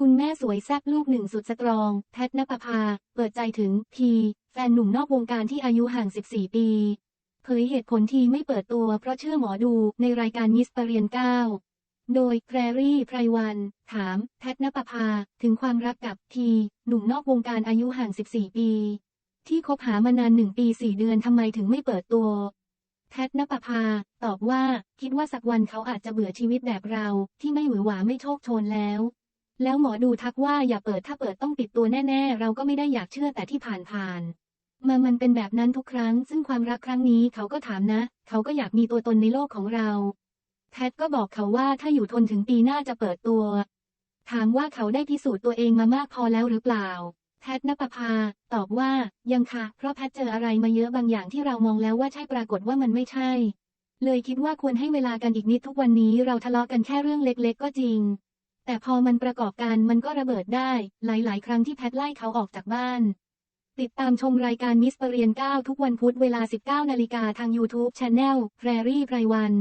คุณแม่สวยแซ่บลูกหนึ่งสุดสตรอง แพทนปภา เปิดใจถึงที แฟนหนุ่มนอกวงการที่อายุห่าง 14 ปี เผยเหตุผลทีไม่เปิดตัวเพราะเชื่อหมอดูในรายการมิสปรเรียนเก้าโดยแพรรี่ไพรวัน ถาม แพทนปภา ถึงความรักกับที หนุ่มนอกวงการอายุห่าง 14 ปี ที่คบหามานานหนึ่งปี 4 เดือนทำไมถึงไม่เปิดตัว แพทนปภา ตอบว่า คิดว่าสักวันเขาอาจจะเบื่อชีวิตแบบเรา ที่ไม่หวือหวาไม่โชคโชนแล้ว แล้วหมอดูทักว่าอย่าเปิดถ้าเปิดต้องติดตัวแน่ ๆ เราก็ไม่ได้อยากเชื่อแต่ที่ผ่านๆมามันเป็นแบบนั้นทุกครั้ง ซึ่งความรักครั้งนี้เขาก็ถามนะ เขาก็อยากมีตัวตนในโลกของเราแพทก็บอกเขาว่าถ้าอยู่ทนถึงปีหน้าจะเปิดตัว ถามว่าเขาได้พิสูจน์ตัวเองมามากพอแล้วหรือเปล่า แพทนปภา ตอบว่ายังค่ะ เพราะแพทเจออะไรมาเยอะบางอย่างที่เรามองแล้วว่าใช่ปรากฏว่ามันไม่ใช่ เลยคิดว่าควรให้เวลากันอีกนิดทุกวันนี้เราทะเลาะกันแค่เรื่องเล็ก ๆ ก็จริง แต่พอมันประกอบกันมันก็ระเบิดได้ หลาย ๆ ครั้งที่แพทไล่เขาออกจากบ้าน ติดตามชมรายการมิสเปรเรียน9ทุกวันพุธเวลา 19 นาฬิกาทาง YouTube Channel แพรรี่ไพรวัน